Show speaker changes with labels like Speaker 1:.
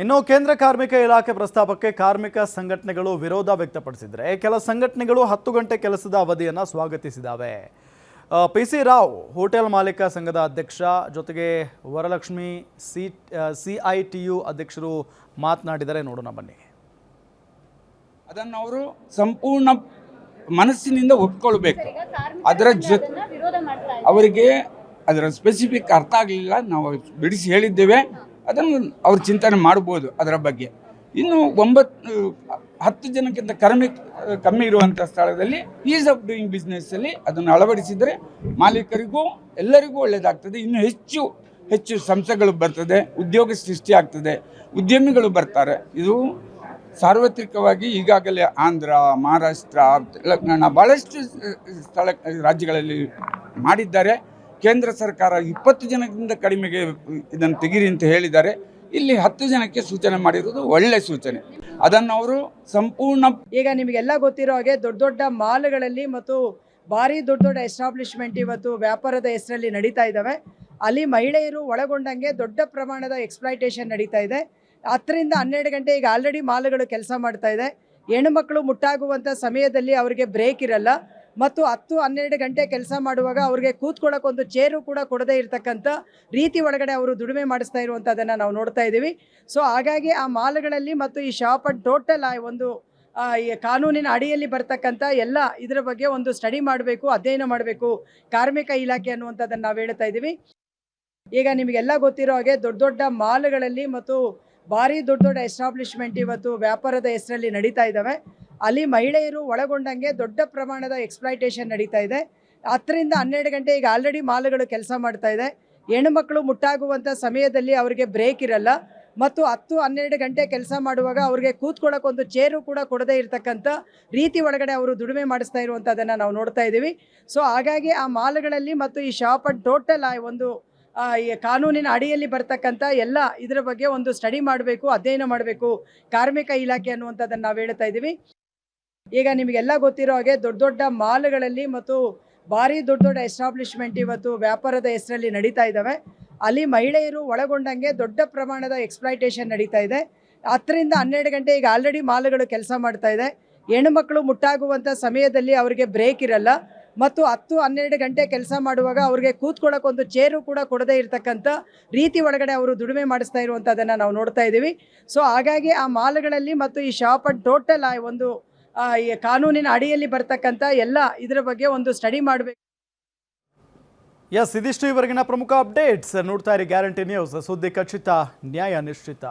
Speaker 1: ಇನ್ನು ಕೇಂದ್ರ ಕಾರ್ಮಿಕ ಇಲಾಖೆ ಪ್ರಸ್ತಾಪಕ್ಕೆ ಕಾರ್ಮಿಕ ಸಂಘಟನೆಗಳು ವಿರೋಧ ವ್ಯಕ್ತಪಡಿಸಿದರೆ ಕೆಲ ಸಂಘಟನೆಗಳು ಹತ್ತು ಗಂಟೆ ಕೆಲಸದ ಅವಧಿಯನ್ನು ಸ್ವಾಗತಿಸಿದಾವೆ. ಪಿ ಸಿ ರಾವ್ ಹೋಟೆಲ್ ಮಾಲೀಕ ಸಂಘದ ಅಧ್ಯಕ್ಷ ಜೊತೆಗೆ Varalakshmi C C I T U ಅಧ್ಯಕ್ಷರು ಮಾತನಾಡಿದರೆ ನೋಡೋಣ ಬನ್ನಿ.
Speaker 2: ಅದನ್ನು ಅವರು ಸಂಪೂರ್ಣ ಮನಸ್ಸಿನಿಂದ ಒಪ್ಕೊಳ್ಬೇಕು. ಅದರ ಜೊತೆ ಅವರಿಗೆ ಅದರ ಸ್ಪೆಸಿಫಿಕ್ ಅರ್ಥ ಆಗಲಿಲ್ಲ. ನಾವು ಬಿಡಿಸಿ ಹೇಳಿದ್ದೇವೆ. ಅದನ್ನು ಅವರು ಚಿಂತನೆ ಮಾಡ್ಬೋದು ಅದರ ಬಗ್ಗೆ. ಇನ್ನು ಒಂಬತ್ತು ಹತ್ತು ಜನಕ್ಕಿಂತ ಕಡಿಮೆ ಕಮ್ಮಿ ಇರುವಂಥ ಸ್ಥಳದಲ್ಲಿ ಈಸ್ ಆಫ್ ಡೂಯಿಂಗ್ ಬಿಸ್ನೆಸ್ಸಲ್ಲಿ ಅದನ್ನು ಅಳವಡಿಸಿದರೆ ಮಾಲೀಕರಿಗೂ, ಎಲ್ಲರಿಗೂ ಒಳ್ಳೆಯದಾಗ್ತದೆ ಇನ್ನು ಹೆಚ್ಚು ಹೆಚ್ಚು ಸಂಸ್ಥೆಗಳು ಬರ್ತದೆ, ಉದ್ಯೋಗ ಸೃಷ್ಟಿ ಆಗ್ತದೆ, ಉದ್ಯಮಿಗಳು ಬರ್ತಾರೆ. ಇದು ಸಾರ್ವತ್ರಿಕವಾಗಿ ಈಗಾಗಲೇ ಆಂಧ್ರ, ಮಹಾರಾಷ್ಟ್ರ, ತೆಲಂಗಾಣ ಭಾಳಷ್ಟು ಸ್ಥಳ, ರಾಜ್ಯಗಳಲ್ಲಿ ಮಾಡಿದ್ದಾರೆ. ಕೇಂದ್ರ ಸರ್ಕಾರ ಇಪ್ಪತ್ತು ಜನದಿಂದ ಕಡಿಮೆಗೆ ಇದನ್ನು ತೆಗೀರಿ ಅಂತ ಹೇಳಿದ್ದಾರೆ. ಇಲ್ಲಿ ಹತ್ತು ಜನಕ್ಕೆ ಸೂಚನೆ ಮಾಡಿರೋದು ಒಳ್ಳೆ ಸೂಚನೆ. ಅದನ್ನು ಅವರು ಸಂಪೂರ್ಣ
Speaker 3: ಈಗ ನಿಮಗೆಲ್ಲ ಗೊತ್ತಿರೋ ಹಾಗೆ ದೊಡ್ಡ ದೊಡ್ಡ ಮಾಲ್ಗಳಲ್ಲಿ ಮತ್ತು ಭಾರಿ ದೊಡ್ಡ ದೊಡ್ಡ ಎಸ್ಟಾಬ್ಲಿಷ್ಮೆಂಟ್ ಇವತ್ತು ವ್ಯಾಪಾರದ ಹೆಸರಲ್ಲಿ ನಡೀತಾ ಇದ್ದಾವೆ. ಅಲ್ಲಿ ಮಹಿಳೆಯರು ಒಳಗೊಂಡಂಗೆ ದೊಡ್ಡ ಪ್ರಮಾಣದ ಎಕ್ಸ್ಪ್ಲೈಟೇಷನ್ ನಡೀತಾ ಇದೆ. ಹತ್ತರಿಂದ ಹನ್ನೆರಡು ಗಂಟೆ ಈಗ ಆಲ್ರೆಡಿ ಮಾಲ್ಗಳು ಕೆಲಸ ಮಾಡ್ತಾ ಇದೆ. ಹೆಣ್ಣುಮಕ್ಕಳು ಮುಟ್ಟಾಗುವಂಥ ಸಮಯದಲ್ಲಿ ಅವರಿಗೆ ಬ್ರೇಕ್ ಇರಲ್ಲ. ಮತ್ತು ಹತ್ತು ಹನ್ನೆರಡು ಗಂಟೆ ಕೆಲಸ ಮಾಡುವಾಗ ಅವ್ರಿಗೆ ಕೂತ್ಕೊಳ್ಳೋಕೆ ಒಂದು ಚೇರು ಕೂಡ ಕೊಡದೇ ಇರತಕ್ಕಂಥ ರೀತಿ ಒಳಗಡೆ ಅವರು ದುಡಿಮೆ ಮಾಡಿಸ್ತಾ ಇರುವಂಥದ್ದನ್ನು ನಾವು ನೋಡ್ತಾ ಇದ್ದೀವಿ. ಸೊ ಹಾಗಾಗಿ ಆ ಮಾಲ್ಗಳಲ್ಲಿ ಮತ್ತು ಈ ಶಾಪ್ ಟೋಟಲ್ ಟೋಟಲ್ ಒಂದು ಈ ಕಾನೂನಿನ ಅಡಿಯಲ್ಲಿ ಬರ್ತಕ್ಕಂಥ ಎಲ್ಲ ಇದರ ಬಗ್ಗೆ ಒಂದು ಸ್ಟಡಿ ಮಾಡಬೇಕು, ಅಧ್ಯಯನ ಮಾಡಬೇಕು, ಕಾರ್ಮಿಕ ಇಲಾಖೆ ಅನ್ನುವಂಥದ್ದನ್ನು ನಾವು ಹೇಳ್ತಾ ಇದ್ದೀವಿ. ಈಗ ನಿಮಗೆಲ್ಲ ಗೊತ್ತಿರೋ ಹಾಗೆ ದೊಡ್ಡ ದೊಡ್ಡ ಮಾಲ್ಗಳಲ್ಲಿ ಮತ್ತು ಭಾರಿ ದೊಡ್ಡ ದೊಡ್ಡ ಎಸ್ಟಾಬ್ಲಿಷ್ಮೆಂಟ್ ಇವತ್ತು ವ್ಯಾಪಾರದ ಹೆಸರಲ್ಲಿ ನಡೀತಾ ಇದ್ದಾವೆ ಅಲ್ಲಿ ಮಹಿಳೆಯರು ಒಳಗೊಂಡಂಗೆ ದೊಡ್ಡ ಪ್ರಮಾಣದ ಎಕ್ಸ್ಪ್ಲೈಟೇಷನ್ ನಡೀತಾ ಇದೆ. ಹತ್ತರಿಂದ ಹನ್ನೆರಡು ಗಂಟೆ ಈಗ ಆಲ್ರೆಡಿ ಮಾಲ್ಗಳು ಕೆಲಸ ಮಾಡ್ತಾ ಇದೆ. ಹೆಣ್ಣುಮಕ್ಕಳು ಮುಟ್ಟಾಗುವಂಥ ಸಮಯದಲ್ಲಿ ಅವರಿಗೆ ಬ್ರೇಕ್ ಇರಲ್ಲ. ಮತ್ತು ಹತ್ತು ಹನ್ನೆರಡು ಗಂಟೆ ಕೆಲಸ ಮಾಡುವಾಗ ಅವ್ರಿಗೆ ಕೂತ್ಕೊಳ್ಳೋಕ್ಕೊಂದು ಚೇರು ಕೂಡ ಕೊಡದೇ ಇರತಕ್ಕಂಥ ರೀತಿ ಒಳಗಡೆ ಅವರು ದುಡಿಮೆ ಮಾಡಿಸ್ತಾ ಇರುವಂಥದ್ದನ್ನು ನಾವು ನೋಡ್ತಾ ಇದ್ದೀವಿ. ಸೊ ಹಾಗಾಗಿ ಆ ಮಾಲ್ಗಳಲ್ಲಿ ಮತ್ತು ಈ ಶಾಪ್ ಟೋಟಲ್ ಒಂದು ಆ, ಈ ಕಾನೂನಿನ ಅಡಿಯಲ್ಲಿ ಬರ್ತಕ್ಕಂಥ ಎಲ್ಲ ಇದರ ಬಗ್ಗೆ ಒಂದು ಸ್ಟಡಿ ಮಾಡಬೇಕು ಅಧ್ಯಯನ ಮಾಡಬೇಕು ಕಾರ್ಮಿಕ ಇಲಾಖೆ ಅನ್ನುವಂಥದ್ದನ್ನು ನಾವು ಹೇಳ್ತಾ ಇದ್ದೀವಿ. ಈಗ ನಿಮಗೆಲ್ಲ ಗೊತ್ತಿರೋ ಹಾಗೆ ದೊಡ್ಡ ದೊಡ್ಡ ಮಾಲ್ಗಳಲ್ಲಿ ಮತ್ತು ಭಾರಿ ದೊಡ್ಡ ದೊಡ್ಡ ಎಸ್ಟಾಬ್ಲಿಷ್ಮೆಂಟ್ ಇವತ್ತು ವ್ಯಾಪಾರದ ಹೆಸರಲ್ಲಿ ನಡೀತಾ ಇದ್ದಾವೆ. ಅಲ್ಲಿ ಮಹಿಳೆಯರು ಒಳಗೊಂಡಂಗೆ ದೊಡ್ಡ ಪ್ರಮಾಣದ ಎಕ್ಸ್ಪ್ಲೈಟೇಷನ್ ನಡೀತಾ ಇದೆ. ಹತ್ತರಿಂದ ಹನ್ನೆರಡು ಗಂಟೆ ಈಗ ಆಲ್ರೆಡಿ ಮಾಲ್ಗಳು ಕೆಲಸ ಮಾಡ್ತಾ ಇದೆ. ಹೆಣ್ಣುಮಕ್ಕಳು ಮುಟ್ಟಾಗುವಂಥ ಸಮಯದಲ್ಲಿ ಅವರಿಗೆ ಬ್ರೇಕ್ ಇರಲ್ಲ. ಮತ್ತು ಹತ್ತು ಹನ್ನೆರಡು ಗಂಟೆ ಕೆಲಸ ಮಾಡುವಾಗ ಅವ್ರಿಗೆ ಕೂತ್ಕೊಳ್ಳೋಕೆ ಒಂದು ಚೇರು ಕೂಡ ಕೊಡದೇ ಇರತಕ್ಕಂಥ ರೀತಿ ಒಳಗಡೆ ಅವರು ದುಡಿಮೆ ಮಾಡಿಸ್ತಾ ಇರುವಂಥದ್ದನ್ನು ನಾವು ನೋಡ್ತಾ ಇದ್ದೀವಿ. ಸೊ ಹಾಗಾಗಿ ಆ ಮಾಲ್ಗಳಲ್ಲಿ ಮತ್ತು ಈ ಶಾಪ್ ಟೋಟಲ್ ಒಂದು ಆ, ಈ ಕಾನೂನಿನ ಅಡಿಯಲ್ಲಿ ಬರ್ತಕ್ಕಂಥ ಎಲ್ಲ ಇದರ ಬಗ್ಗೆ ಒಂದು ಸ್ಟಡಿ ಮಾಡಬೇಕು.
Speaker 1: ಎಸ್ ಇದಿಷ್ಟು ಇವರೆಗಿನ ಪ್ರಮುಖ ಅಪ್ಡೇಟ್ಸ್ ನೋಡ್ತಾ ಇರಿ ಗ್ಯಾರಂಟಿ ನ್ಯೂಸ್ ಸುದ್ದಿ ಖಚಿತ, ನ್ಯಾಯ ನಿಶ್ಚಿತ.